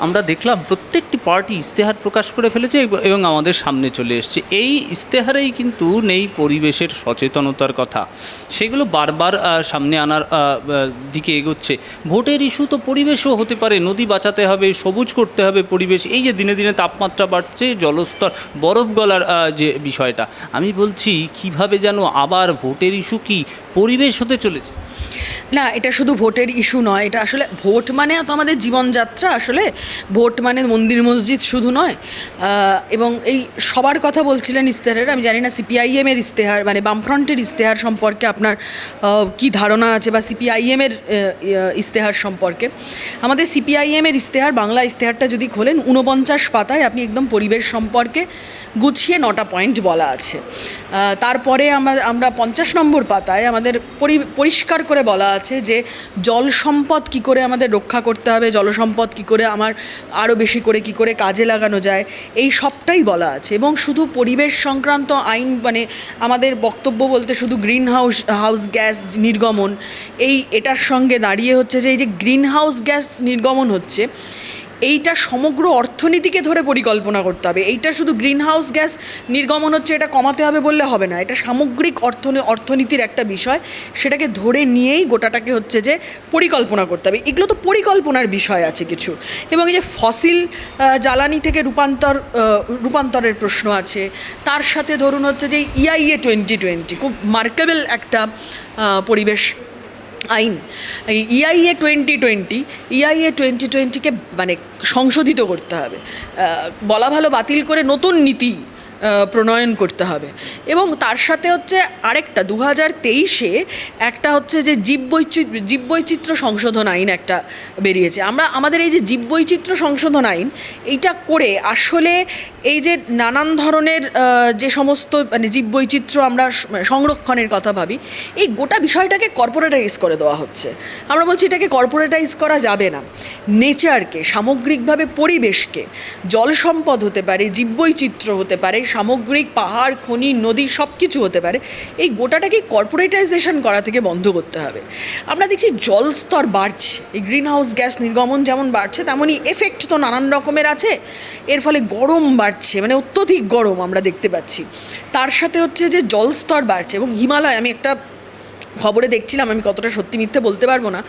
আমরা দেখলাম প্রত্যেকটি পার্টি ইস্তেহার প্রকাশ করে ফেলেছে এবং- আমাদের সামনে চলে এসছে। এই ইস্তেহারেই কিন্তু নেই পরিবেশের সচেতনতার কথা। সেগুলো বারবার সামনে আনার দিকে এগোচ্ছে। ভোটের ইস্যু তো পরিবেশও হতে পারে। নদী বাঁচাতে হবে, সবুজ করতে হবে পরিবেশ। এই যে দিনে দিনে তাপমাত্রা বাড়ছে, জলস্তর বরফ গলার যে বিষয়টা। আমি বলছি, কীভাবে যেন আবার ভোটের ইস্যু কি পরিবেশ হতে চলেছে? না, এটা শুধু ভোটের ইস্যু নয়, এটা আসলে ভোট মানে তো আমাদের জীবনযাত্রা, আসলে ভোট মানে মন্দির মসজিদ শুধু নয়। এবং এই সবার কথা বলছিলেন ইস্তেহারের আমি জানি না সিপিআইএমের ইস্তেহার মানে বামফ্রন্টের ইস্তেহার সম্পর্কে আপনার কি ধারণা আছে বা সিপিআইএমের ইস্তেহার সম্পর্কে। আমাদের সিপিআইএমের ইস্তেহার বাংলা ইস্তেহারটা যদি খোলেন, ঊনপঞ্চাশ পাতায় আপনি একদম পরিবেশ সম্পর্কে গুছিয়ে নটা পয়েন্ট বলা আছে। তারপরে আমরা আমরা পঞ্চাশ নম্বর পাতায় আমাদের পরি- পরিষ্কার করে বলা আছে যে জল সম্পদ কী করে আমাদের রক্ষা করতে হবে, জল সম্পদ কী করে আমার আরও বেশি করে কী করে কাজে লাগানো যায়, এই সবটাই বলা আছে। এবং শুধু পরিবেশ সংক্রান্ত আইন মানে আমাদের বক্তব্য বলতে শুধু গ্রিন হাউস হাউস গ্যাস নির্গমন, এই এটার সঙ্গে দাঁড়িয়ে হচ্ছে যে এই যে গ্রিন হাউস গ্যাস নির্গমন হচ্ছে এইটা সমগ্র অর্থনীতিকে ধরে পরিকল্পনা করতে হবে। এইটা শুধু গ্রিন হাউস গ্যাস নির্গমন হচ্ছে, এটা কমাতে হবে বললে হবে না। এটা সামগ্রিক অর্থনী, অর্থনীতির একটা বিষয়। সেটাকে ধরে নিয়েই গোটাটাকে হচ্ছে যে পরিকল্পনা করতে হবে। এগুলো তো পরিকল্পনার বিষয় আছে কিছু। এবং এই যে ফসিল জ্বালানি থেকে রূপান্তর রূপান্তরের প্রশ্ন আছে। তার সাথে ধরুন হচ্ছে যে ইআইএ টোয়েন্টি টোয়েন্টি খুব মার্কেবল একটা পরিবেশ আইন EIA twenty twenty EIA twenty টোয়েন্টিকে মানে সংশোধিত করতে হবে। বলা ভালো বাতিল করে নতুন নীতি প্রণয়ন করতে হবে। এবং তার সাথে হচ্ছে আরেকটা দু হাজার তেইশে একটা হচ্ছে যে জীববৈচিত্র জীববৈচিত্র্য সংশোধন আইন একটা বেরিয়েছে। আমরা, আমাদের এই যে জীববৈচিত্র্য সংশোধন আইন, এইটা করে আসলে এই যে নানান ধরনের যে সমস্ত মানে জীববৈচিত্র্য আমরা সংরক্ষণের কথা ভাবি, এই গোটা বিষয়টাকে কর্পোরেটাইজ করে দেওয়া হচ্ছে। আমরা বলছি এটাকে কর্পোরেটাইজ করা যাবে না। নেচারকে, সামগ্রিকভাবে পরিবেশকে জল সম্পদ হতে পারে, জীববৈচিত্র্য হতে পারে সামগ্রিক পাহাড়, খনি, নদী সব কিছু হতে পারে। এই গোটাটাকে কর্পোরেটাইজেশন করা থেকে বন্ধ করতে হবে। আমরা দেখছি জল স্তর বাড়ছে। এই গ্রিন হাউস গ্যাস নির্গমন যেমন বাড়ছে, তেমনই এফেক্ট তো নানান রকমের আছে। এর ফলে গরম বাড়ছে মানে অত্যধিক গরম আমরা দেখতে পাচ্ছি। তার সাথে হচ্ছে যে জল স্তর বাড়ছে এবং হিমালয়, আমি একটা খবরে দেখছিলাম, আমি কতটা সত্যি মিথ্যে বলতে পারব না।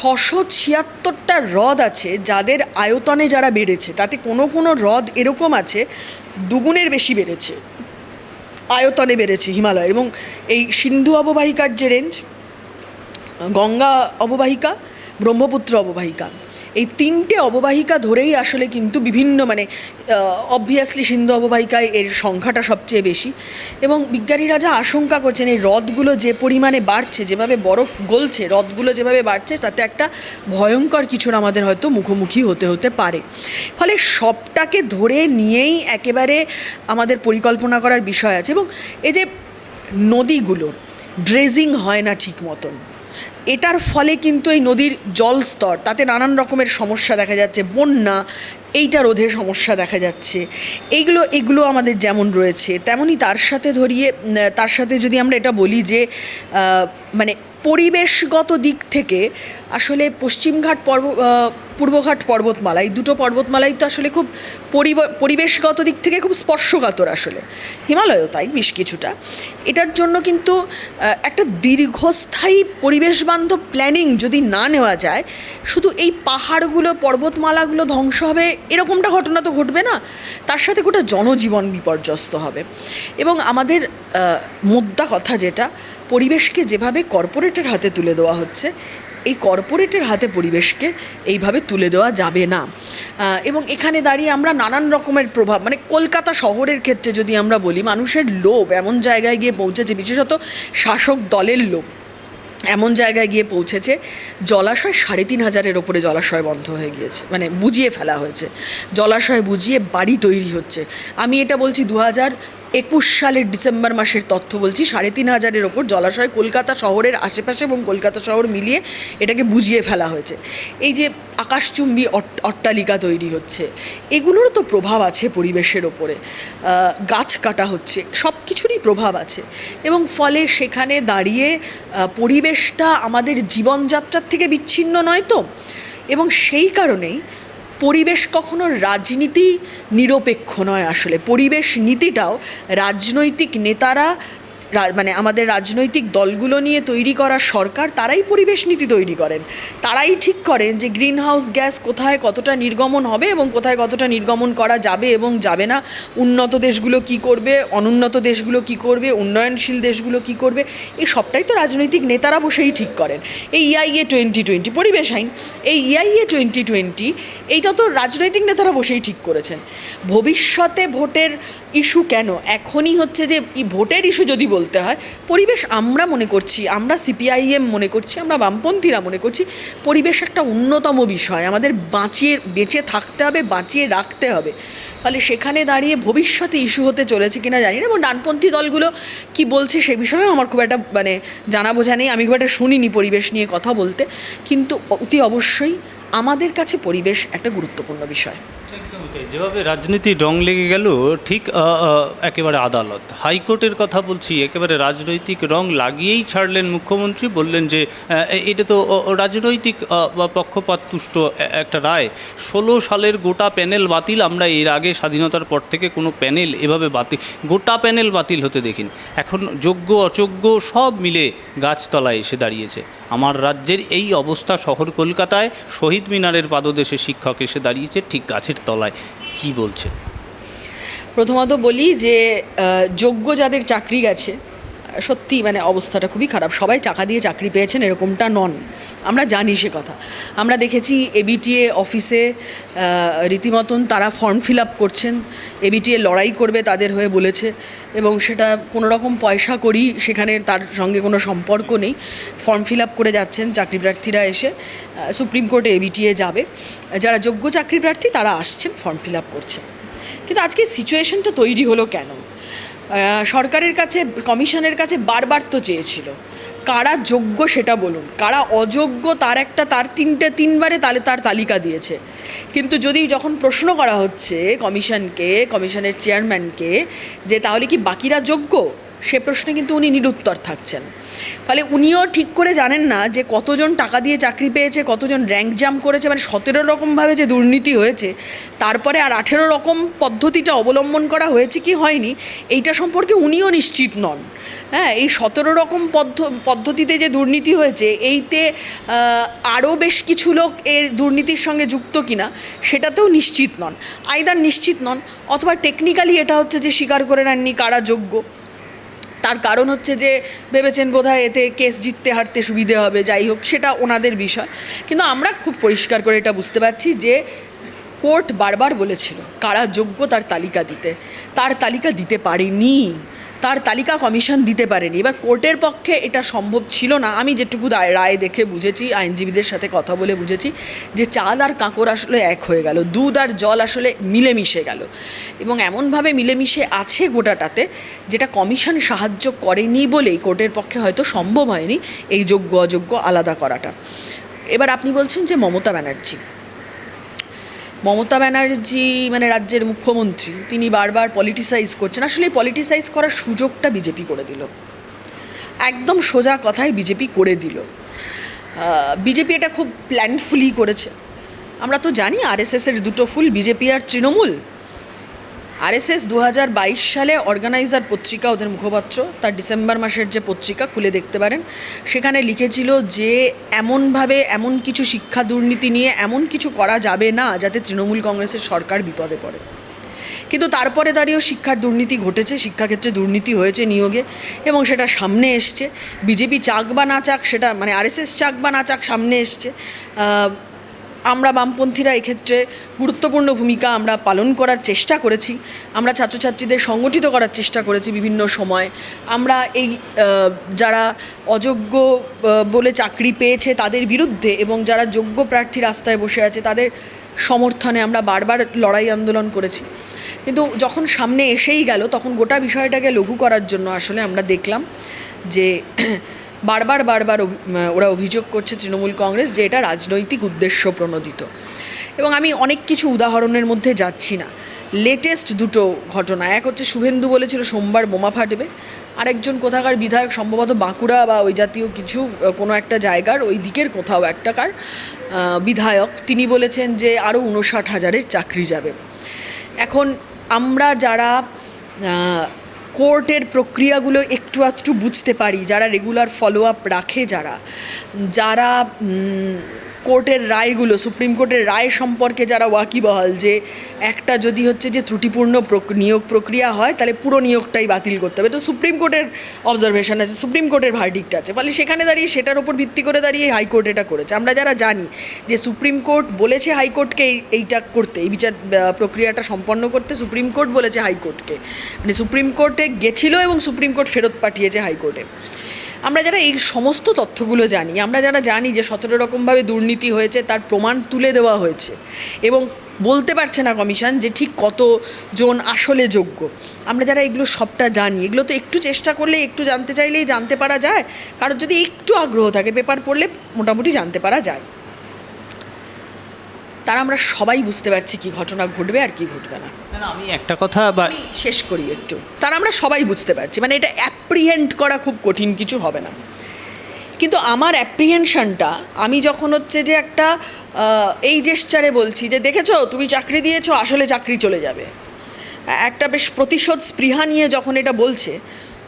ছশো ছিয়াত্তরটা হ্রদ আছে যাদের আয়তনে যারা বেড়েছে, তাতে কোনো কোনো হ্রদ এরকম আছে দুগুণের বেশি বেড়েছে, আয়তনে বেড়েছে হিমালয় এবং এই সিন্ধু অববাহিকার যে রেঞ্জ গঙ্গা অববাহিকা, ব্রহ্মপুত্র অববাহিকা। এই তিনটে অববাহিকা ধরেই আসলে কিন্তু বিভিন্ন মানে অবভিয়াসলি সিন্ধু অববাহিকায় এর সংখ্যাটা সবচেয়ে বেশি। এবং বিজ্ঞানীরা যা আশঙ্কা করছেন, এই হ্রদগুলো যে পরিমাণে বাড়ছে, যেভাবে বরফ গলছে, হ্রদগুলো যেভাবে বাড়ছে, তাতে একটা ভয়ঙ্কর কিছুর আমাদের হয়তো মুখোমুখি হতে হতে পারে। ফলে সবটাকে ধরে নিয়েই একেবারে আমাদের পরিকল্পনা করার বিষয় আছে। এবং এই যে নদীগুলো ড্রেজিং হয় না ঠিক মতন। এটার ফলে কিন্তু এই নদীর জলস্তর তাতে নানান রকমের সমস্যা দেখা যাচ্ছে, বন্যা, এইটা রোধে সমস্যা দেখা যাচ্ছে। এইগুলো এগুলো আমাদের যেমন রয়েছে, তেমনই তার সাথে ধরিয়ে তার সাথে যদি আমরা এটা বলি যে মানে পরিবেশগত দিক থেকে আসলে পশ্চিমঘাট পর্ব পূর্বঘাট পর্বতমালা, এই দুটো পর্বতমালাই তো আসলে খুব পরিব- পরিবেশগত দিক থেকে খুব স্পর্শকাতর আসলে। হিমালয়ও তাই বেশ কিছুটা। এটার জন্য কিন্তু একটা দীর্ঘস্থায়ী পরিবেশ বান্ধব প্ল্যানিং যদি না নেওয়া যায়, শুধু এই পাহাড়গুলো, পর্বতমালাগুলো ধ্বংস হবে, এরকমটা ঘটনা তো ঘটবে না। তার সাথে গোটা জনজীবন বিপর্যস্ত হবে। এবং আমাদের মোদ্দা কথা যেটা পরিবেশকে যেভাবে কর্পোরেটের হাতে তুলে দেওয়া হচ্ছে, এই কর্পোরেটের হাতে পরিবেশকে এইভাবে তুলে দেওয়া যাবে না। এবং এখানে দাঁড়িয়ে আমরা নানান রকমের প্রভাব মানে কলকাতা শহরের ক্ষেত্রে যদি আমরা বলি, মানুষের লোভ এমন জায়গায় গিয়ে পৌঁছেছে, বিশেষত শাসক দলের লোভ এমন জায়গায় গিয়ে পৌঁছেছে, জলাশয় সাড়ে তিন হাজারের ওপরে জলাশয় বন্ধ হয়ে গিয়েছে মানে বুঝিয়ে ফেলা হয়েছে। জলাশয় বুঝিয়ে বাড়ি তৈরি হচ্ছে। আমি এটা বলছি দু হাজার একুশ সালের ডিসেম্বর মাসের তথ্য বলছি, সাড়ে তিন হাজারের ওপর জলাশয় কলকাতা শহরের আশেপাশে এবং কলকাতা শহর মিলিয়ে এটাকে বুঝিয়ে ফেলা হয়েছে। এই যে আকাশচুম্বী অট- অট্টালিকা তৈরি হচ্ছে এগুলোরও তো প্রভাব আছে পরিবেশের ওপরে। গাছ কাটা হচ্ছে, সব কিছুরই প্রভাব আছে এবং ফলে সেখানে দাঁড়িয়ে পরিবেশটা আমাদের জীবনযাত্রার থেকে বিচ্ছিন্ন নয় তো? এবং সেই কারণেই পরিবেশ কখনো রাজনীতি নিরপেক্ষ নয় আসলে। পরিবেশ নীতিটাও রাজনৈতিক নেতারা মানে আমাদের রাজনৈতিক দলগুলো নিয়ে তৈরি করা সরকার, তারাই পরিবেশ নীতি তৈরি করেন। তারাই ঠিক করেন যে গ্রিন হাউস গ্যাস কোথায় কতটা নির্গমন হবে এবং কোথায় কতটা নির্গমন করা যাবে এবং যাবে না। উন্নত দেশগুলো কি করবে, অনুন্নত দেশগুলো কি করবে, উন্নয়নশীল দেশগুলো কি করবে এই সবটাই তো রাজনৈতিক নেতারা বসেই ঠিক করেন। এই ইআইএ টোয়েন্টি টোয়েন্টি পরিবেশ আইন, এই ইআইএ টোয়েন্টি টোয়েন্টি এইটা তো রাজনৈতিক নেতারা বসেই ঠিক করেছেন। ভবিষ্যতে ভোটের ইস্যু কেন? এখনই হচ্ছে যে ভোটের ইস্যু যদি বলতে হয়। পরিবেশ আমরা মনে করছি, আমরা সিপিআইএম মনে করছি, আমরা বামপন্থীরা মনে করছি, পরিবেশ একটা অন্যতম বিষয়। আমাদের বাঁচিয়ে, বেঁচে থাকতে হবে, বাঁচিয়ে রাখতে হবে। ফলে সেখানে দাঁড়িয়ে ভবিষ্যতে ইস্যু হতে চলেছে কিনা জানি না। এবং ডানপন্থী দলগুলো কি বলছে সে বিষয়েও আমার খুব একটা মানে জানা বোঝা নেই। আমি খুব একটা শুনিনি পরিবেশ নিয়ে কথা বলতে। কিন্তু অতি অবশ্যই আমাদের কাছে পরিবেশ একটা গুরুত্বপূর্ণ বিষয়। যেভাবে রাজনীতির রং লেগে গেল, ঠিক একেবারে আদালত। হাইকোর্টের কথা বলছি, একেবারে রাজনৈতিক রং লাগিয়েই ছাড়লেন মুখ্যমন্ত্রী, বললেন যে এটা তো রাজনৈতিক পক্ষপাত তুষ্ট একটা রায়। ষোলো সালের গোটা প্যানেল বাতিল, আমরা এর আগে স্বাধীনতার পর থেকে কোনো প্যানেল এভাবে বাতিল গোটা প্যানেল বাতিল হতে দেখিনি। এখন যোগ্য, অযোগ্য সব মিলে গাছতলায় এসে দাঁড়িয়েছে। আমার রাজ্যের এই অবস্থা শহর কলকাতায় শহীদ মিনারের পাদদেশে শিক্ষক এসে দাঁড়িয়েছে ঠিক গাছের তলায়। কি বলছে? প্রথমত বলি যে যোগ্য যাদের চাকরি গেছে সত্যি মানে অবস্থাটা খুবই খারাপ। সবাই টাকা দিয়ে চাকরি পেয়েছেন, এরকমটা নন। আমরা জানি সে কথা। আমরা দেখেছি এবিটিএ অফিসে রীতিমতন তারা ফর্ম ফিল আপ করছেন এবিটিএ লড়াই করবে তাদের হয়ে বলেছে এবং সেটা কোনো রকম পয়সা করি সেখানে তার সঙ্গে কোনো সম্পর্ক নেই। ফর্ম ফিল আপ করে যাচ্ছেন চাকরি প্রার্থীরা এসে সুপ্রিম কোর্টে এবিটিএ যাবে। যারা যোগ্য চাকরি প্রার্থী তারা আসছেন, ফর্ম ফিল আপ করছেন। কিন্তু আজকে সিচুয়েশনটা তৈরি হলো কেন? সরকারের কাছে, কমিশনের কাছে বারবার তো চেয়েছিল। কারা যোগ্য সেটা বলুন। কারা অযোগ্য তার একটা, তার তিনটে, তিনবারে তাহলে তার তালিকা দিয়েছে। কিন্তু যদি যখন প্রশ্ন করা হচ্ছে কমিশনকে, কমিশনের চেয়ারম্যানকে, যে তাহলে কি বাকিরা যোগ্য? সে প্রশ্নে কিন্তু উনি নিরুত্তর থাকছেন। ফলে উনিও ঠিক করে জানেন না যে কতজন টাকা দিয়ে চাকরি পেয়েছে, কতজন র্যাঙ্ক জাম করেছে মানে সতেরো রকমভাবে যে দুর্নীতি হয়েছে, তারপরে আর আঠেরো রকম পদ্ধতিটা অবলম্বন করা হয়েছে কি হয়নি, এইটা সম্পর্কে উনিও নিশ্চিত নন। হ্যাঁ এই সতেরো রকম পদ্ধ, পদ্ধতিতে যে দুর্নীতি হয়েছে, এইতে আরও বেশ কিছু লোক এর দুর্নীতির সঙ্গে যুক্ত কিনা, সেটাতেও নিশ্চিত নন। আইদার নিশ্চিত নন, অথবা টেকনিক্যালি এটা হচ্ছে যে স্বীকার করে নেননি কারা যোগ্য। তার কারণ হচ্ছে যে ভেবেছেন বোধহয় এতে কেস জিততে, হারতে সুবিধে হবে, যাই হোক, সেটা ওনাদের বিষয়। কিন্তু আমরা খুব পরিষ্কার করে এটা বুঝতে পারছি যে কোর্ট বারবার বলেছিল, কারা যোগ্য তার তালিকা দিতে। তার তালিকা দিতে পারেনি। তার তালিকা কমিশন দিতে পারেনি। এবার কোর্টের পক্ষে এটা সম্ভব ছিল না। আমি যেটুকু রায় দেখে বুঝেছি, আইনজীবীদের সাথে কথা বলে বুঝেছি যে চাল আর কাঁকর আসলে এক হয়ে গেল, দুধ আর জল আসলে মিলেমিশে গেল এবং এমনভাবে মিলেমিশে আছে গোটাটাতে যেটা কমিশন সাহায্য করেনি বলেই কোর্টের পক্ষে হয়তো সম্ভব হয়নি এই যোগ্য অযোগ্য আলাদা করাটা। এবার আপনি বলছেন যে মমতা ব্যানার্জি মমতা ব্যানার্জি মানে রাজ্যের মুখ্যমন্ত্রী, তিনি বারবার পলিটিসাইজ করছেন। আসলে পলিটিসাইজ করার সুযোগটা বিজেপি করে দিল। একদম সোজা কথাই বিজেপি করে দিল। বিজেপি এটা খুব প্ল্যানফুলি করেছে। আমরা তো জানি আরএসএসের দুটো ফুল বিজেপি আর তৃণমূল। আরএসএস দু হাজার বাইশ সালে অর্গানাইজার পত্রিকা ওদের মুখপাত্র, তার ডিসেম্বর মাসের যে পত্রিকা খুলে দেখতে পারেন, সেখানে লিখেছিল যে এমনভাবে এমন কিছু শিক্ষা দুর্নীতি নিয়ে এমন কিছু করা যাবে না যাতে তৃণমূল কংগ্রেসের সরকার বিপদে পড়ে। কিন্তু তারপরে দাঁড়িয়েও শিক্ষার দুর্নীতি ঘটেছে, শিক্ষাক্ষেত্রে দুর্নীতি হয়েছে নিয়োগে এবং সেটা সামনে এসছে। বিজেপি চাক বা না চাক সেটা মানে আরএসএস চাক বা না চাক সামনে এসছে। আমরা বামপন্থীরা এক্ষেত্রে গুরুত্বপূর্ণ ভূমিকা আমরা পালন করার চেষ্টা করেছি। আমরা ছাত্রছাত্রীদের সংগঠিত করার চেষ্টা করেছি বিভিন্ন সময়। আমরা এই যারা অযোগ্য বলে চাকরি পেয়েছে তাদের বিরুদ্ধে এবং যারা যোগ্য প্রার্থী রাস্তায় বসে আছে তাদের সমর্থনে আমরা বারবার লড়াই আন্দোলন করেছি। কিন্তু যখন সামনে এসেই গেল, তখন গোটা বিষয়টাকে লঘু করার জন্য আসলে আমরা দেখলাম যে বারবার বারবার ওরা অভিযোগ করছে তৃণমূল কংগ্রেস যে এটা রাজনৈতিক উদ্দেশ্য প্রণোদিত। এবং আমি অনেক কিছু উদাহরণের মধ্যে যাচ্ছি না। লেটেস্ট দুটো ঘটনা, এক হচ্ছে শুভেন্দু বলেছিল সোমবার বোমা ফাটবে। আরেকজন কোথাকার বিধায়ক, সম্ভবত বাঁকুড়া বা ওই জাতীয় কিছু কোনো একটা জায়গার ওই দিকের কোথাও একটাকার বিধায়ক, তিনি বলেছেন যে আরও উনষাট হাজারের চাকরি যাবে। এখন আমরা যারা কোর্টের প্রক্রিয়াগুলো একটু আধটু বুঝতে পারি যারা রেগুলার ফলো আপ রাখে যারা। যারা কোর্টের রায়গুলো, সুপ্রিম কোর্টের রায় সম্পর্কে যারা ওয়াকিবহাল যে একটা যদি হচ্ছে যে ত্রুটিপূর্ণ নিয়োগ প্রক্রিয়া হয়, তাহলে পুরো নিয়োগটাই বাতিল করতে হবে। তো সুপ্রিম কোর্টের অবজারভেশন আছে, সুপ্রিম কোর্টের ভার্ডিক্ট আছে। ফলে সেখানে দাঁড়িয়ে সেটার উপর ভিত্তি করে দাঁড়িয়ে হাইকোর্ট এটা করেছে। আমরা যারা জানি যে সুপ্রিম কোর্ট বলেছে হাইকোর্টকে এই- এইটা করতে, এই বিচার প্রক্রিয়াটা সম্পন্ন করতে সুপ্রিম কোর্ট বলেছে হাইকোর্টকে। মানে সুপ্রিম কোর্টে গেছিল এবং সুপ্রিম কোর্ট ফেরত পাঠিয়েছে হাইকোর্টে। আমরা যারা এই সমস্ত তথ্যগুলো জানি, আমরা যারা জানি যে সতেরো রকমভাবে দুর্নীতি হয়েছে, তার প্রমাণ তুলে দেওয়া হয়েছে এবং বলতে পারছে না কমিশন যে ঠিক কতজন আসলে যোগ্য। আমরা যারা এগুলো সবটা জানি, এগুলো তো একটু চেষ্টা করলে, একটু জানতে চাইলেই জানতে পারা যায়। কারোর যদি একটু আগ্রহ থাকে, পেপার পড়লে মোটামুটি জানতে পারা যায়। তারা আমরা সবাই বুঝতে পারছি কি ঘটনা ঘটবে আর কি ঘটবে না। আমি একটা কথা বা শেষ করি একটু। তার আমরা সবাই বুঝতে পারছি মানে এটা অ্যাপ্রিহেন্ড করা খুব কঠিন কিছু হবে না। কিন্তু আমার অ্যাপ্রিহেনশনটা আমি যখন হচ্ছে যে একটা এই জেস্টারে বলছি যে দেখেছ তুমি চাকরি দিয়েছ আসলে চাকরি চলে যাবে। একটা বেশ প্রতিশোধ স্পৃহা নিয়ে যখন এটা বলছে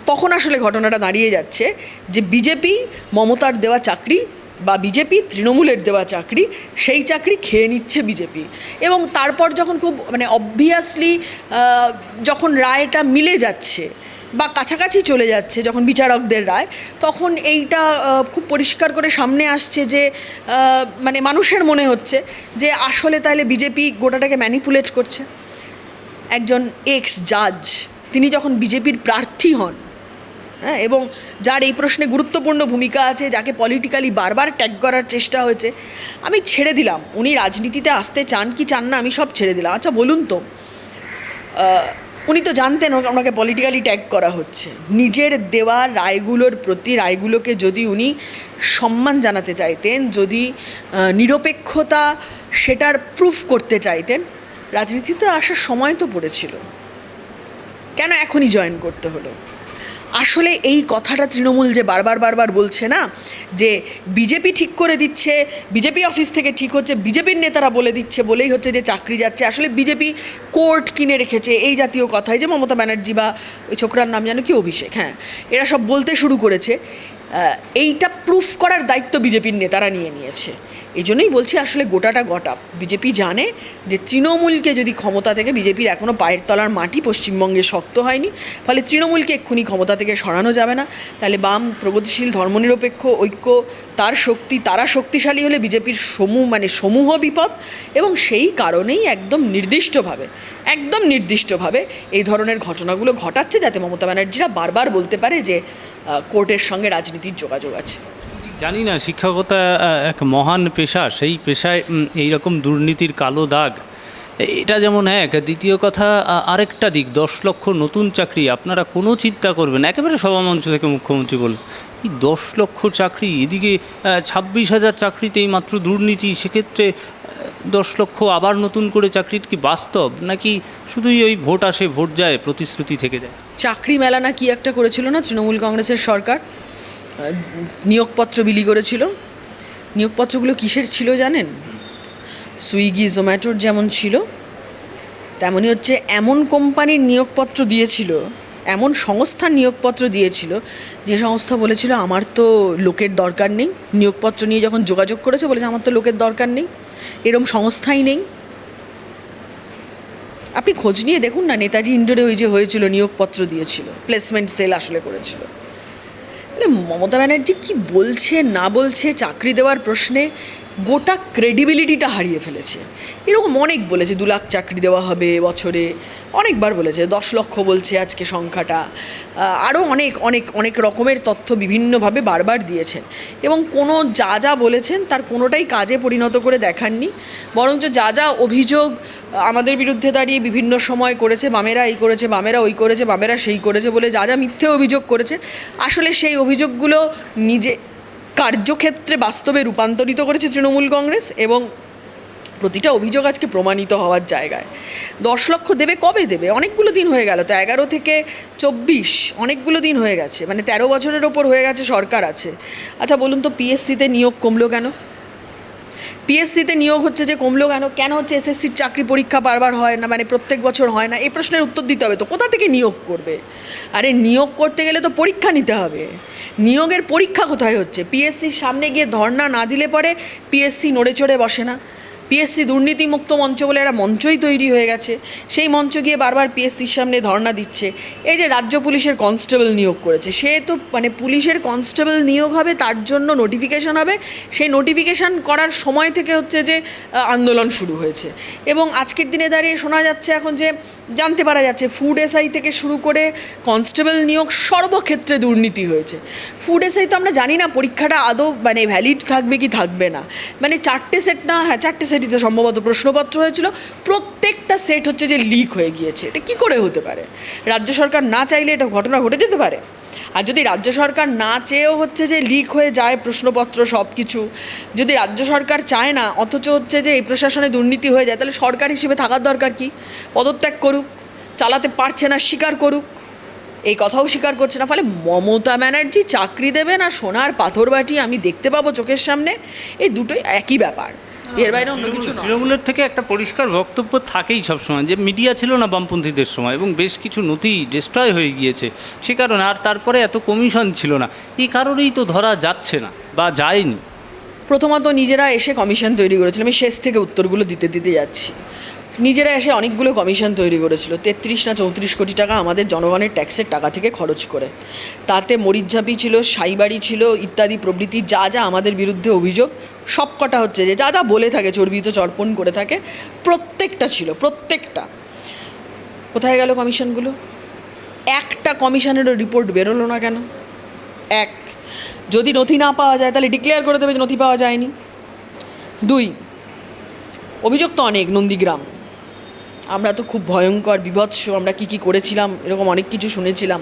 তখন আসলে ঘটনাটা দাঁড়িয়ে যাচ্ছে যে বিজেপি মমতার দেওয়া চাকরি বা বিজেপি তৃণমূলের দেওয়া চাকরি, সেই চাকরি খেয়ে নিচ্ছে বিজেপি। এবং তারপর যখন খুব মানে অবভিয়াসলি যখন রায়টা মিলে যাচ্ছে বা কাছাকাছি চলে যাচ্ছে, যখন বিচারকদের রায়, তখন এইটা খুব পরিষ্কার করে সামনে আসছে যে মানে মানুষের মনে হচ্ছে যে আসলে তাহলে বিজেপি গোটাটাকে ম্যানিপুলেট করছে। একজন এক্স জাজ তিনি যখন বিজেপির প্রার্থী হন হ্যাঁ এবং যার এই প্রশ্নে গুরুত্বপূর্ণ ভূমিকা আছে, যাকে পলিটিক্যালি বারবার ট্যাগ করার চেষ্টা হয়েছে, আমি ছেড়ে দিলাম। উনি রাজনীতিতে আসতে চান কি চান না, আমি সব ছেড়ে দিলাম। আচ্ছা বলুন তো উনি তো জানতেন ওনাকে- পলিটিক্যালি ট্যাগ করা হচ্ছে। নিজের দেওয়া রায়গুলোর প্রতি, রায়গুলোকে যদি উনি সম্মান জানাতে চাইতেন, যদি নিরপেক্ষতা সেটার প্রুফ করতে চাইতেন, রাজনীতিতে আসার সময় তো পড়েছিল। কেন এখনই জয়েন করতে হলো? আসলে এই কথাটা তৃণমূল যে বারবার বারবার বলছে না, যে বিজেপি ঠিক করে দিচ্ছে, বিজেপি অফিস থেকে ঠিক হচ্ছে, বিজেপির নেতারা বলে দিচ্ছে, বলেই হচ্ছে যে চাকরি যাচ্ছে। আসলে বিজেপি কোর্ট কিনে রেখেছে এই জাতীয় কথাই, যে মমতা ব্যানার্জি বা ওই ছোকরার নাম যেন কি অভিষেক হ্যাঁ এরা সব বলতে শুরু করেছে। এইটা প্রুফ করার দায়িত্ব বিজেপির নেতারা নিয়ে নিয়েছে। এই জন্যই বলছি আসলে গোটাটা গোটা। বিজেপি জানে যে তৃণমূলকে যদি ক্ষমতা থেকে বিজেপির এখনও পায়ের তলার মাটি পশ্চিমবঙ্গে শক্ত হয়নি, ফলে তৃণমূলকে এক্ষুনি ক্ষমতা থেকে সরানো যাবে না। তাহলে বাম, প্রগতিশীল, ধর্মনিরপেক্ষ, ঐক্য, তার শক্তি, তারা শক্তিশালী হলে বিজেপির সমূহ মানে সমূহ বিপদ এবং সেই কারণেই একদম নির্দিষ্টভাবে একদম নির্দিষ্টভাবে এই ধরনের ঘটনাগুলো ঘটাচ্ছে, যাতে মমতা ব্যানার্জিরা বারবার বলতে পারে যে কোর্টের সঙ্গে রাজনীতির যোগাযোগ আছে। জানি না, শিক্ষকতা এক মহান পেশা, সেই পেশায় এই রকম দুর্নীতির কালো দাগ। এটা যেমন এক, দ্বিতীয় কথা আরেকটা দিক, দশ লক্ষ নতুন চাকরি, আপনারা কোনো চিন্তা করবেন। একেবারে সভামঞ্চ থেকে মুখ্যমন্ত্রী বল এই দশ লক্ষ চাকরি, এদিকে ছাব্বিশ হাজার চাকরিতেই মাত্র দুর্নীতি, সেক্ষেত্রে দশ লক্ষ আবার নতুন করে চাকরির কি বাস্তব? নাকি শুধুই ওই ভোট আসে, ভোট যায়, প্রতিশ্রুতি থেকে যায়? চাকরি মেলা না কি একটা করেছিল না তৃণমূল কংগ্রেসের সরকার? নিয়োগপত্র বিলি করেছিল। নিয়োগপত্রগুলো কিসের ছিল জানেন? সুইগি, জোম্যাটোর যেমন ছিল, তেমনই হচ্ছে এমন কোম্পানির নিয়োগপত্র দিয়েছিল, এমন সংস্থার নিয়োগপত্র দিয়েছিল, যে সংস্থা বলেছিল, আমার তো লোকের দরকার নেই। নিয়োগপত্র নিয়ে যখন যোগাযোগ করেছে, বলেছে, আমার তো লোকের দরকার নেই, এরম সংস্থাই নেই। আপনি খোঁজ নিয়ে দেখুন না, নেতাজি ইন্ডোরে ওই যে হয়েছিল, নিয়োগপত্র দিয়েছিল প্লেসমেন্ট সেল আসলে করেছিল। মমতা ব্যানার্জি কি বলছে না বলছে চাকরি দেওয়ার প্রশ্নে? গোটা ক্রেডিবিলিটিটা হারিয়ে ফেলেছে। এরকম অনেক বলেছে, দু লাখ চাকরি দেওয়া হবে বছরে। অনেকবার বলেছে, দশ লক্ষ বলছে আজকে সংখ্যাটা। আরও অনেক অনেক অনেক রকমের তথ্য বিভিন্নভাবে বারবার দিয়েছেন। এবং কোনো যা যা বলেছেন তার কোনোটাই কাজে পরিণত করে দেখাননি। বরঞ্চ যা যা অভিযোগ আমাদের বিরুদ্ধে দাঁড়িয়ে বিভিন্ন সময় করেছে বামেরা এই করেছে বামেরা ওই করেছে বামেরা সেই করেছে বলে যা যা মিথ্যে অভিযোগ করেছে, আসলে সেই অভিযোগগুলো নিজে কার্যক্ষেত্রে বাস্তবে রূপান্তরিত করেছে তৃণমূল কংগ্রেস এবং প্রতিটা অভিযোগ আজকে প্রমাণিত হওয়ার জায়গায়। দশ লক্ষ দেবে, কবে দেবে? অনেকগুলো দিন হয়ে গেল তো, এগারো থেকে চব্বিশ অনেকগুলো দিন হয়ে গেছে। মানে তেরো বছরের ওপর হয়ে গেছে সরকার আছে। আচ্ছা বলুন তো পিএসসিতে নিয়োগ কমলো কেন? পিএসসিতে নিয়োগ হচ্ছে যে কমলো কেন? কেন হচ্ছে এসএসসির চাকরি পরীক্ষা বারবার হয় না? মানে প্রত্যেক বছর হয় না? এই প্রশ্নের উত্তর দিতে হবে তো। কোথা থেকে নিয়োগ করবে? আরে নিয়োগ করতে গেলে তো পরীক্ষা নিতে হবে। নিয়োগের পরীক্ষা কোথায় হচ্ছে? পিএসসির সামনে গিয়ে ধর্না না দিলে পরে পিএসসি নড়ে চড়ে বসে না। পিএসসি দুর্নীতিমুক্ত মঞ্চ বলে একটা মঞ্চই তৈরি হয়ে গেছে। সেই মঞ্চ গিয়ে বারবার পিএসসির সামনে ধর্ণা দিচ্ছে। এই যে রাজ্য পুলিশের কনস্টেবল নিয়োগ করেছে, সে তো মানে পুলিশের কনস্টেবল নিয়োগ হবে, তার জন্য নোটিফিকেশন হবে। সেই নোটিফিকেশান করার সময় থেকে হচ্ছে যে আন্দোলন শুরু হয়েছে। এবং আজকের দিনে দাঁড়িয়ে শোনা যাচ্ছে এখন যে, জানতে পারা যাচ্ছে ফুড এসআই থেকে শুরু করে কনস্টেবল নিয়োগ সর্বক্ষেত্রে দুর্নীতি হয়েছে। ফুড এসআই তো আমরা জানি না, পরীক্ষাটা আদৌ মানে ভ্যালিড থাকবে কি থাকবে না। মানে চারটে সেট না হ্যাঁ চারটে সেটই তো সম্ভবত প্রশ্নপত্র হয়েছিল। প্রত্যেকটা সেট হচ্ছে যে লিক হয়ে গিয়েছে। এটা কী করে হতে পারে? রাজ্য সরকার না চাইলে এটা ঘটনা ঘটে যেতে পারে? আর যদি রাজ্য সরকার না চেয়েও হচ্ছে যে লিক হয়ে যায় প্রশ্নপত্র সব কিছু যদি রাজ্য সরকার চায় না, অথচ হচ্ছে যে এই প্রশাসনে দুর্নীতি হয়ে যায়, তাহলে সরকার হিসেবে থাকার দরকার কি? পদত্যাগ করুক, চালাতে পারছে না, স্বীকার করুক। এই কথাও স্বীকার করছে না। ফলে মমতা ব্যানার্জি চাকরি দেবে না সোনার পাথর বাটি আমি দেখতে পাবো চোখের সামনে। এই দুটোই একই ব্যাপার। এর বাইরে অন্য কিছু তৃণমূলের থেকে একটা পরিষ্কার বক্তব্য থাকেই সবসময় যে মিডিয়া ছিল না বামপন্থীদের সময় এবং বেশ কিছু নথি ডিস্ট্রয় হয়ে গিয়েছে। সে কারণে আর তারপরে এত কমিশন ছিল না। এই কারণেই তো ধরা যাচ্ছে না বা যায়নি। প্রথমত নিজেরা এসে কমিশন তৈরি করেছিল। আমি শেষ থেকে উত্তরগুলো দিতে দিতে যাচ্ছি। নিজেরা এসে অনেকগুলো কমিশন তৈরি করেছিল। তেত্রিশ না চৌত্রিশ কোটি টাকা আমাদের জনগণের ট্যাক্সের টাকা থেকে খরচ করে। তাতে মরিচঝাপি ছিল, সাইবাড়ি ছিল, ইত্যাদি প্রভৃতি যা যা আমাদের বিরুদ্ধে অভিযোগ, সবকটা হচ্ছে যে যা যা বলে থাকে চর্বিত চর্পণ করে থাকে, প্রত্যেকটা ছিল, প্রত্যেকটা। কোথায় গেল কমিশনগুলো? একটা কমিশনেরও রিপোর্ট বেরোলো না কেন? এক, যদি নথি না পাওয়া যায়, তাহলে ডিক্লেয়ার করে দেবে যে নথি পাওয়া যায়নি। দুই, অভিযোগ তো অনেক, নন্দীগ্রাম। আমরা তো খুব ভয়ঙ্কর, বিভৎস, আমরা কি কি করেছিলাম, এরকম অনেক কিছু শুনেছিলাম।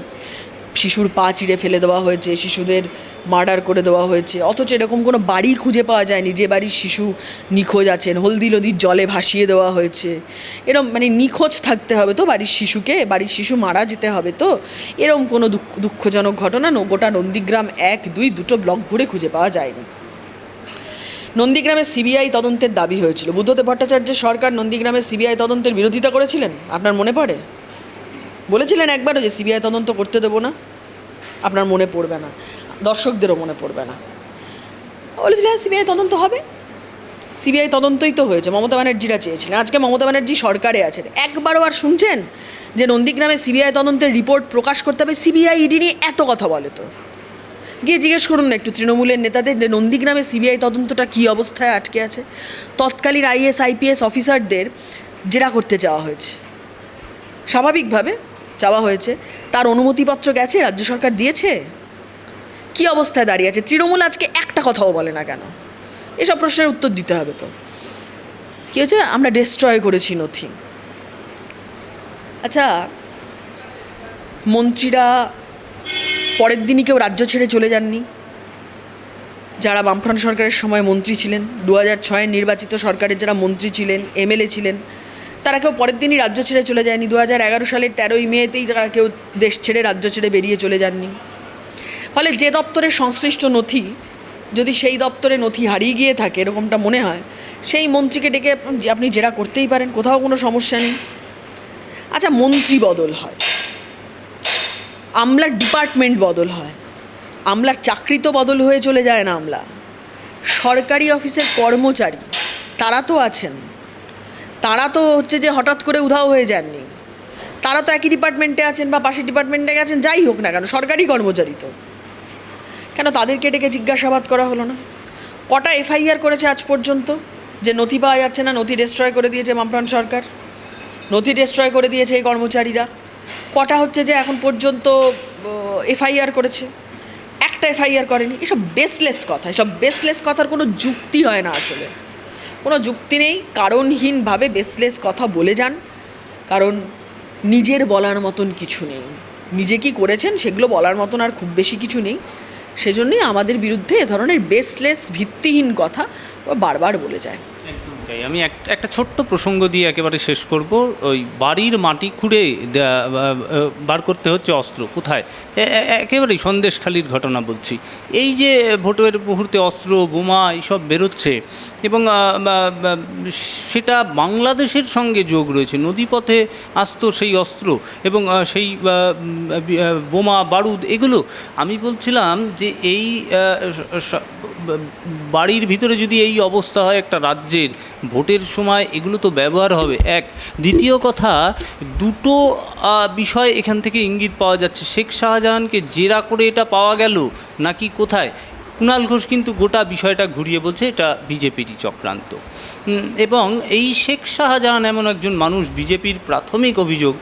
শিশুর পা চিড়ে ফেলে দেওয়া হয়েছে, শিশুদের মার্ডার করে দেওয়া হয়েছে, অথচ এরকম কোনো বাড়ি খুঁজে পাওয়া যায়নি যে বাড়ির শিশু নিখোঁজ আছেন, হলদি লদির জলে ভাসিয়ে দেওয়া হয়েছে। এরম মানে নিখোঁজ থাকতে হবে তো বাড়ির শিশুকে, বাড়ির শিশু মারা যেতে হবে তো। এরম কোনো দুঃখ দুঃখজনক ঘটনা গোটা নন্দীগ্রাম এক, দুই, দুটো ব্লক ঘুরে খুঁজে পাওয়া যায়নি। নন্দীগ্রামে সিবিআই তদন্তের দাবি হয়েছিল। বুদ্ধদেব ভট্টাচার্যের সরকার নন্দীগ্রামে সিবিআই তদন্তের বিরোধিতা করেছিলেন? আপনার মনে পড়ে? বলেছিলেন একবারও যে সিবিআই তদন্ত করতে দেবো না। আপনার মনে পড়বে না। দর্শকদেরও মনে পড়বে না। বলেছিলেন সিবিআই তদন্ত হবে। সিবিআই তদন্তই তো হয়েছে। মমতা ব্যানার্জিরা চেয়েছিলেন। আজকে মমতা ব্যানার্জি সরকারে আছেন। একবারও আর শুনছেন যে নন্দীগ্রামে সিবিআই তদন্তের রিপোর্ট প্রকাশ করতে হবে। সিবিআই ইডি নিয়ে এত কথা বলে তো। গিয়ে জিজ্ঞেস করুন না একটু তৃণমূলের নেতাদের, যে নন্দীগ্রামে সিবিআই তদন্তটা কী অবস্থায় আটকে আছে? তৎকালীন আইএস, আইপিএস অফিসারদের জেরা করতে যাওয়া হয়েছে। স্বাভাবিকভাবে চাওয়া হয়েছে। তার অনুমতিপত্র গেছে, রাজ্য সরকার দিয়েছে? কী অবস্থায় দাঁড়িয়ে আছে? তৃণমূল আজকে একটা কথাও বলে না কেন? এসব প্রশ্নের উত্তর দিতে হবে তো। কী হয়েছে? আমরা ডিস্ট্রয় করেছি নথি। আচ্ছা মন্ত্রীরা পরের দিনই কেউ রাজ্য ছেড়ে চলে যাননি। যারা বামফ্রন্ট সরকারের সময় মন্ত্রী ছিলেন, দু হাজার ছয়ের নির্বাচিত সরকারের যারা মন্ত্রী ছিলেন, এমএলএ ছিলেন, তারা কেউ পরের দিনই রাজ্য ছেড়ে চলে যায়নি। দু হাজার এগারো সালের তেরোই মেতেই তারা কেউ দেশ ছেড়ে রাজ্য ছেড়ে বেরিয়ে চলে যাননি। ফলে যে দপ্তরের সংশ্লিষ্ট নথি, যদি সেই দপ্তরে নথি হারিয়ে গিয়ে থাকে, এরকমটা মনে হয়, সেই মন্ত্রীকে ডেকে আপনি জেরা করতেই পারেন, কোথাও কোনো সমস্যা নেই। আচ্ছা মন্ত্রী বদল হয়। আমলার ডিপার্টমেন্ট বদল হয়। আমলার চাকরি তো বদল হয়ে চলে যায় না আমলা। সরকারি অফিসের কর্মচারী, তারা তো আছেন। তারা তো হচ্ছে যে হঠাৎ করে উধাও হয়ে যাননি। তারা তো একই ডিপার্টমেন্টে আছেন বা পাশের ডিপার্টমেন্টে গেছেন, যাই হোক না কেন, সরকারি কর্মচারী তো। কেন তাদেরকে ডেকে জিজ্ঞাসাবাদ করা হলো না? কটা এফআইআর করেছে আজ পর্যন্ত? যে নথি পাওয়া যাচ্ছে না, নথি ডিস্ট্রয় করে দিয়েছে বামফ্রন্ট সরকার। নথি ডিস্ট্রয় করে দিয়েছে এই কর্মচারীরা। কটা হচ্ছে যে এখন পর্যন্ত এফআইআর করেছে? একটা এফআইআর করেনি। এসব বেসলেস কথা। এসব বেসলেস কথার কোনো যুক্তি হয় না আসলে। কোনো যুক্তি নেই। কারণহীনভাবে বেসলেস কথা বলে যান। কারণ নিজের বলার মতন কিছু নেই। নিজে কি করেছেন সেগুলো বলার মতন আর খুব বেশি কিছু নেই। সেজন্যই আমাদের বিরুদ্ধে এ ধরনের বেসলেস ভিত্তিহীন কথা বারবার বলে যায়। একদম আমি এক- একটা ছোট্ট প্রসঙ্গ দিয়ে একেবারে শেষ করব। ওই বাড়ির মাটি খুঁড়ে বার করতে হচ্ছে অস্ত্র। কোথায়? একেবারেই সন্দেশখালির ঘটনা বলছি। এই যে ভোটের মুহূর্তে অস্ত্র, বোমা এইসব বেরোচ্ছে এবং সেটা বাংলাদেশের সঙ্গে যোগ রয়েছে। নদীপথে আসতো সেই অস্ত্র এবং সেই বোমা, বারুদ এগুলো, আমি বলছিলাম যে এই বাড়ির ভিতরে যদি এই অবস্থা হয় একটা রাজ্যের ভোটের সময় এগুলো তো ব্যবহার হবে, এক। দ্বিতীয় কথা, দুটো বিষয় এখান থেকে ইঙ্গিত পাওয়া যাচ্ছে। শেখ শাহজাহানকে জেরা করে এটা পাওয়া গেল নাকি কোথায়? কুণাল ঘোষ কিন্তু গোটা বিষয়টা ঘুরিয়ে বলছে, এটা বিজেপিরই চক্রান্ত। এবং এই শেখ শাহজাহান এমন একজন মানুষ, বিজেপির প্রাথমিক অভিযোগ,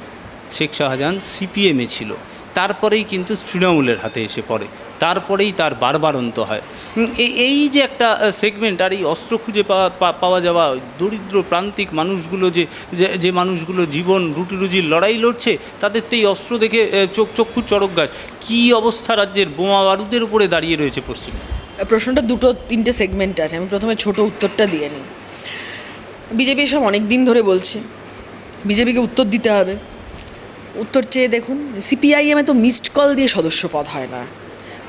শেখ শাহজাহান সিপিএমে ছিল। তারপরেই কিন্তু তৃণমূলের হাতে এসে পড়ে। তারপরেই তার বারবারন্ত হয়। এই- যে একটা সেগমেন্ট আর এই অস্ত্র খুঁজে পাওয়া পাওয়া যাওয়া, দরিদ্র প্রান্তিক মানুষগুলো যে- যে মানুষগুলো জীবন রুটি রুজির লড়াই লড়ছে, তাদের তো এই অস্ত্র দেখে চোখ, চক্ষু চড়ক গাছ। কী অবস্থা রাজ্যের বোমা বারুদের উপরে দাঁড়িয়ে রয়েছে পশ্চিমে? প্রশ্নটা দুটো, তিনটে সেগমেন্ট আছে। আমি প্রথমে ছোট উত্তরটা দিয়ে নিই। বিজেপি এসব অনেক দিন ধরে বলছে। বিজেপিকে উত্তর দিতে হবে। উত্তর চেয়ে দেখুন, সিপিআইএমে তো মিসড কল দিয়ে সদস্য পদ হয় না।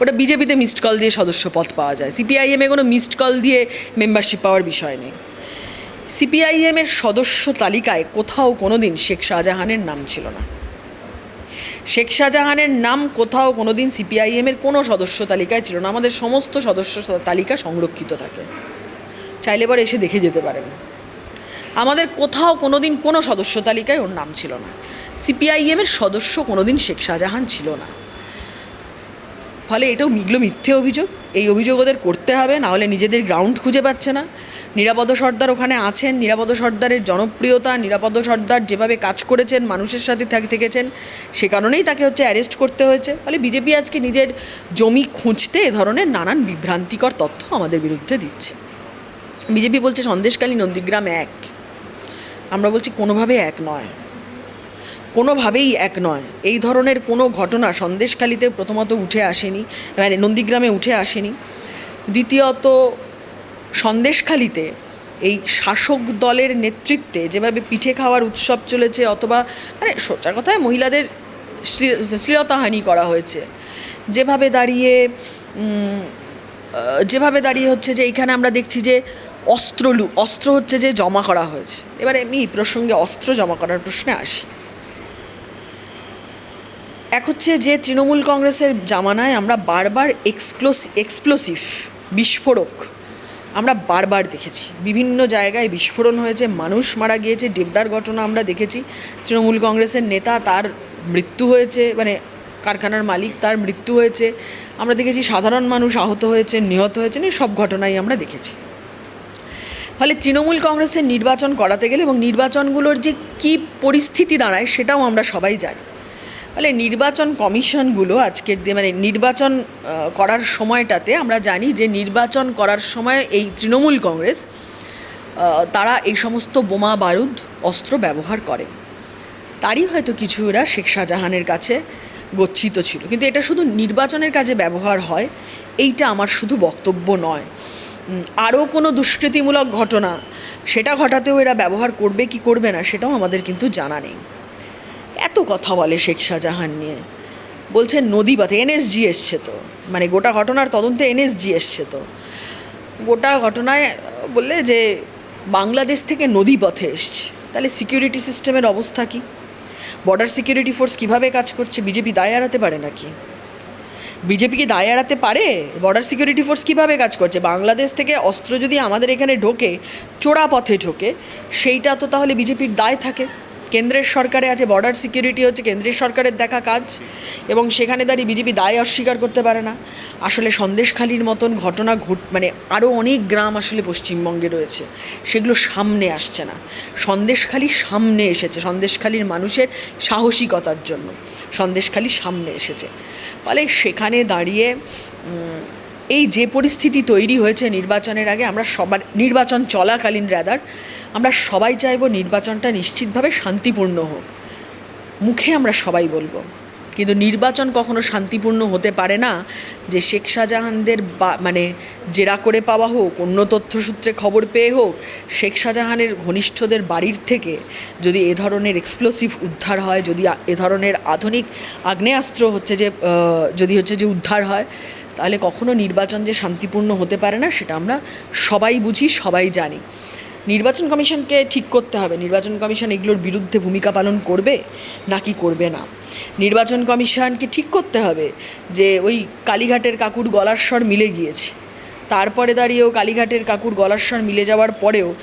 ওটা বিজেপিতে মিসড কল দিয়ে সদস্য পদ পাওয়া যায়। সিপিআইএমে কোনো মিসড কল দিয়ে মেম্বারশিপ পাওয়ার বিষয় নেই। সিপিআইএমের সদস্য তালিকায় কোথাও কোনো দিন শেখ শাহজাহানের নাম ছিল না। শেখ শাহজাহানের নাম কোথাও কোনো দিন সিপিআইএমের কোনো সদস্য তালিকায় ছিল না। আমাদের সমস্ত সদস্য তালিকা সংরক্ষিত থাকে। চাইলে এবার এসে দেখে যেতে পারেন। আমাদের কোথাও কোনো দিন কোনো সদস্য তালিকায় ওর নাম ছিল না। সিপিআইএমের সদস্য কোনো দিন শেখ শাহজাহান ছিল না। ফলে এটাও মিগলো মিথ্যে অভিযোগ। এই অভিযোগ ওদের করতে হবে না হলে নিজেদের গ্রাউন্ড খুঁজে পাচ্ছে না। নিরাপদ সর্দার ওখানে আছেন, নিরাপদ সর্দারের জনপ্রিয়তা, নিরাপদ সর্দার যেভাবে কাজ করেছেন, মানুষের সাথে থাক- থেকেছেন, সে কারণেই তাকে হচ্ছে অ্যারেস্ট করতে হয়েছে। ফলে বিজেপি আজকে নিজের জমি খুঁজতে এ ধরনের নানান বিভ্রান্তিকর তথ্য আমাদের বিরুদ্ধে দিচ্ছে। বিজেপি বলছে, সন্দেশকালী নন্দীগ্রাম এক। আমরা বলছি, কোনোভাবে এক নয়। কোনোভাবেই এক নয়। এই ধরনের কোনো ঘটনা সন্দেশখালিতে প্রথমত উঠে আসেনি মানে নন্দীগ্রামে উঠে আসেনি। দ্বিতীয়ত, সন্দেশখালিতে এই শাসক দলের নেতৃত্বে যেভাবে পিঠে খাওয়ার উৎসব চলেছে অথবা মানে সোজা কথায় মহিলাদের শ্লী- শ্লীলতাহানি করা হয়েছে। যেভাবে দাঁড়িয়ে যেভাবে দাঁড়িয়ে হচ্ছে যে এইখানে আমরা দেখছি যে অস্ত্রলু, অস্ত্র হচ্ছে যে জমা করা হয়েছে। এবারে আমি এই প্রসঙ্গে অস্ত্র জমা করার প্রশ্নে আসি। এক হচ্ছে যে তৃণমূল কংগ্রেসের জামানায় আমরা বারবার এক্সক্লোস, এক্সপ্লোসিভ, বিস্ফোরক আমরা বারবার দেখেছি। বিভিন্ন জায়গায় বিস্ফোরণ হয়েছে, মানুষ মারা গিয়েছে ডেবডার ঘটনা আমরা দেখেছি। তৃণমূল কংগ্রেসের নেতা তার মৃত্যু হয়েছে মানে কারখানার মালিক তার মৃত্যু হয়েছে। আমরা দেখেছি সাধারণ মানুষ আহত হয়েছে, নিহত হয়েছেন এই সব ঘটনাই আমরা দেখেছি। ফলে তৃণমূল কংগ্রেসের নির্বাচন করাতে গেলে এবং নির্বাচনগুলোর যে কী পরিস্থিতি দাঁড়ায় সেটাও আমরা সবাই জানি। ফলে নির্বাচন কমিশনগুলো আজকের দিনে মানে নির্বাচন করার সময়টাতে আমরা জানি যে নির্বাচন করার সময় এই তৃণমূল কংগ্রেস তারা এই সমস্ত বোমা, বারুদ, অস্ত্র ব্যবহার করে। তারই হয়তো কিছু এরা শেখ শাহজাহানের কাছে গচ্ছিত ছিল। কিন্তু এটা শুধু নির্বাচনের কাজে ব্যবহার হয়, এইটা আমার শুধু বক্তব্য নয়। আরও কোনো দুষ্কৃতিমূলক ঘটনা, সেটা ঘটাতেও এরা ব্যবহার করবে কি করবে না, সেটাও আমাদের কিন্তু জানা নেই। এত কথা বলে শেখ শাহজাহান নিয়ে। বলছে নদী পথে এনএসজি এসছে তো। মানে গোটা ঘটনার তদন্তে এনএসজি এসছে তো। গোটা ঘটনায় বললে যে বাংলাদেশ থেকে নদী পথে এসছে। তাহলে সিকিউরিটি সিস্টেমের অবস্থা কি? বর্ডার সিকিউরিটি ফোর্স কীভাবে কাজ করছে? বিজেপি দায় এড়াতে পারে নাকি? বিজেপি কি দায় এড়াতে পারে? বর্ডার সিকিউরিটি ফোর্স কীভাবে কাজ করছে? বাংলাদেশ থেকে অস্ত্র যদি আমাদের এখানে ঢোকে চোরা পথে ঢোকে, সেইটা তো তাহলে বিজেপির দায় থাকে। কেন্দ্রের সরকারে আছে বর্ডার সিকিউরিটি হচ্ছে কেন্দ্রের সরকারের দেখা কাজ এবং সেখানে দাঁড়িয়ে বিজেপি দায় অস্বীকার করতে পারে না। আসলে সন্দেশখালির মতন ঘটনা ঘট মানে আরও অনেক গ্রাম আসলে পশ্চিমবঙ্গে রয়েছে, সেগুলো সামনে আসছে না। সন্দেশখালি সামনে এসেছে, সন্দেশখালির মানুষের সাহসিকতার জন্য। সন্দেশখালি সামনে এসেছে। ফলে সেখানে দাঁড়িয়ে এই যে পরিস্থিতি তৈরি হয়েছে নির্বাচনের আগে, আমরা সবার, নির্বাচন চলাকালীন রাদার আমরা সবাই চাইব নির্বাচনটা নিশ্চিতভাবে শান্তিপূর্ণ হোক। মুখে আমরা সবাই বলব। কিন্তু নির্বাচন কখনো শান্তিপূর্ণ হতে পারে না যে শেখ শাহজাহানদের মানে জেরা করে পাওয়া হোক, অন্য তথ্যসূত্রে খবর পেয়ে হোক, শেখ শাহজাহানের ঘনিষ্ঠদের বাড়ির থেকে যদি এ ধরনের এক্সপ্লোসিভ উদ্ধার হয়, যদি এ ধরনের আধুনিক আগ্নেয়াস্ত্র হচ্ছে যে যদি হচ্ছে যে উদ্ধার হয় তাহলে কখনো নির্বাচন যে শান্তিপূর্ণ হতে পারে না, সেটা আমরা সবাই বুঝি, সবাই জানি। নির্বাচন কমিশনকে ঠিক করতে হবে। নির্বাচন কমিশন এগুলোর বিরুদ্ধে ভূমিকা পালন করবে নাকি করবে না? নির্বাচন কমিশনকে ঠিক করতে হবে যে ওই কালীঘাটের কাকুর গলার স্বর মিলে গিয়েছে। তারপরে দাঁড়িয়েও কালীঘাটের কাকুর গলার স্বর মিলে যাওয়ার পরেও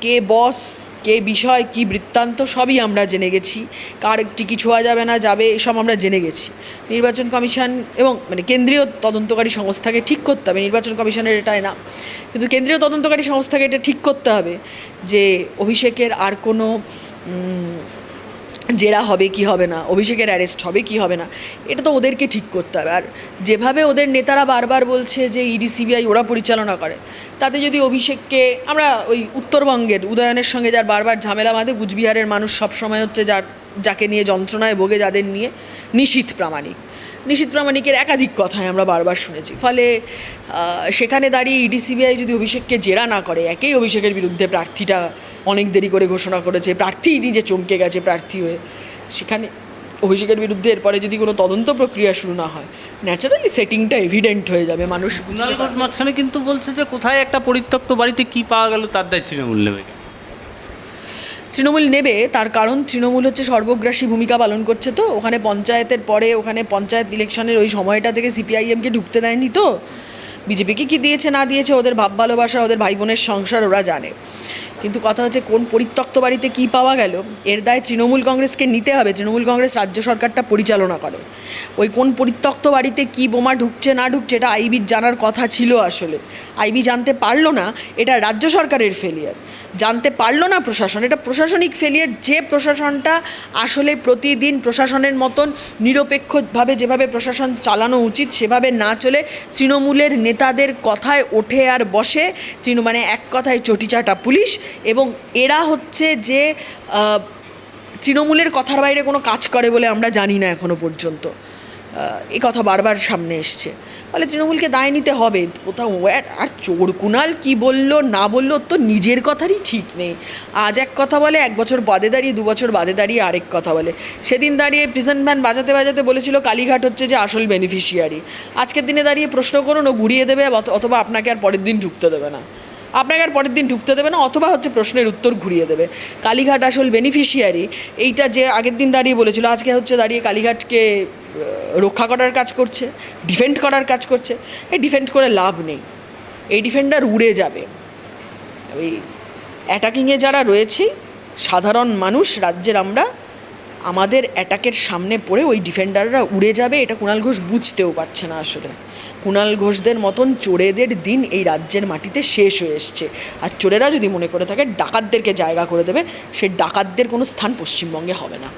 কে বস কে বিষয়, কি বৃত্তান্ত, সবই আমরা জেনে গেছি। কার টিকি ছোঁয়া যাবে না, যাবে, এসব আমরা জেনে গেছি। নির্বাচন কমিশন এবং মানে কেন্দ্রীয় তদন্তকারী সংস্থাকে ঠিক করতে হবে। নির্বাচন কমিশনের এটাই না কিন্তু কেন্দ্রীয় তদন্তকারী সংস্থাকে এটা ঠিক করতে হবে যে অভিষেকের আর কোনো জেরা হবে কি হবে না, অভিষেকের অ্যারেস্ট হবে কি হবে না, এটা তো ওদেরকে ঠিক করতে হবে। আর যেভাবে ওদের নেতারা বারবার বলছে যে ইডি সিবিআই ওরা পরিচালনা করে, তাতে যদি অভিষেককে আমরা ওই উত্তরবঙ্গের উদয়নের সঙ্গে যার বারবার ঝামেলা বাঁধে, কুচবিহারের মানুষ সবসময় হচ্ছে যার, যাকে নিয়ে যন্ত্রণায় ভোগে, যাদের নিয়ে নিশীথ প্রামাণিক। নিশীথ প্রামাণিকের একাধিক কথায় আমরা বারবার শুনেছি। ফলে সেখানে দাঁড়িয়ে ইডি সিবিআই যদি অভিষেককে জেরা না করে একেই অভিষেকের বিরুদ্ধে প্রার্থীটা অনেক দেরি করে ঘোষণা করেছে। প্রার্থী নিজে চমকে গেছে প্রার্থী হয়ে সেখানে অভিষেকের বিরুদ্ধে এরপরে যদি কোনো তদন্ত প্রক্রিয়া শুরু না হয় ন্যাচারালি সেটিংটা এভিডেন্ট হয়ে যাবে মানুষ। মাঝখানে কিন্তু বলছে যে কোথায় একটা পরিত্যক্ত বাড়িতে কি পাওয়া গেল তার দায়িত্ব তৃণমূল নেবে তৃণমূল নেবে, তার কারণ তৃণমূল হচ্ছে সর্বগ্রাসী ভূমিকা পালন করছে তো। ওখানে পঞ্চায়েতের পরে, ওখানে পঞ্চায়েত ইলেকশনের ওই সময়টা থেকে সিপিআইএমকে ঢুকতে দেয়নি তো। বিজেপিকে কী দিয়েছে, না দিয়েছে, ওদের ভাব ভালোবাসা ওদের ভাই বোনের সংসার ওরা জানে। কিন্তু কথা হচ্ছে কোন পরিত্যক্ত বাড়িতে কি পাওয়া গেল, এর দায় তৃণমূল কংগ্রেসকে নিতে হবে, তৃণমূল কংগ্রেস রাজ্য সরকারটা পরিচালনা করে। ওই কোন পরিত্যক্ত বাড়িতে কি বোমা ঢুকছে না ঢুকছে এটা আইবির জানার কথা ছিল আসলে। আইবি জানতে পারল না, এটা রাজ্য সরকারের ফেলিয়ার জানতে পারল না প্রশাসন, এটা প্রশাসনিক ফেলিয়ার যে প্রশাসনটা আসলে প্রতিদিন প্রশাসনের মতন নিরপেক্ষভাবে যেভাবে প্রশাসন চালানো উচিত, সেভাবে না চলে তৃণমূলের নেতাদের কথায় ওঠে আর বসে, তৃণ মানে এক কথায় চটিচাটা পুলিশ এবং এরা হচ্ছে যে তৃণমূলের কথার বাইরে কোনো কাজ করে বলে আমরা জানি না এখনও পর্যন্ত। এই কথা বারবার সামনে এসছে। ফলে তৃণমূলকে দায় নিতে হবে। কোথাও আর চোর কুনাল কী বলল, না বলল, তো নিজের কথারই ঠিক নেই। আজ এক কথা বলে, এক বছর বাদে দাঁড়িয়ে, দু বছর বাদে দাঁড়িয়ে আরেক কথা বলে। সেদিন দাঁড়িয়ে প্রিজন ভ্যান বাজাতে বাজাতে বলেছিল, কালীঘাট হচ্ছে যে আসল বেনিফিশিয়ারি আজকের দিনে দাঁড়িয়ে প্রশ্ন করুন, ও ঘুরিয়ে দেবে, অথ- অথবা আপনাকে আর পরের দিন ঢুকতে দেবে না। আপনাকে আর পরের দিন ঢুকতে দেবে না, অথবা হচ্ছে প্রশ্নের উত্তর ঘুরিয়ে দেবে। কালীঘাট আসল বেনিফিশিয়ারি এইটা যে আগের দিন দাঁড়িয়ে বলেছিল, আজকে হচ্ছে দাঁড়িয়ে কালীঘাটকে রক্ষা করার কাজ করছে ডিফেন্ড করার কাজ করছে, এই ডিফেন্ড করে লাভ নেই। এই ডিফেন্ডার উড়ে যাবে। ওই অ্যাটাকিংয়ে যারা রয়েছে, সাধারণ মানুষ, রাজ্যের আমরা, আমাদের অ্যাটাকের সামনে পড়ে ওই ডিফেন্ডাররা উড়ে যাবে, এটা কুণাল ঘোষ বুঝতেও পারছে না আসলে। কুণাল ঘোষদের মতন চোরেদের দিন এই রাজ্যের মাটিতে শেষ হয়ে এসছে। আর চোরেরা যদি মনে করে থাকে, ডাকাতদেরকে জায়গা করে দেবে সে ডাকাতদের কোনো স্থান পশ্চিমবঙ্গে হবে না।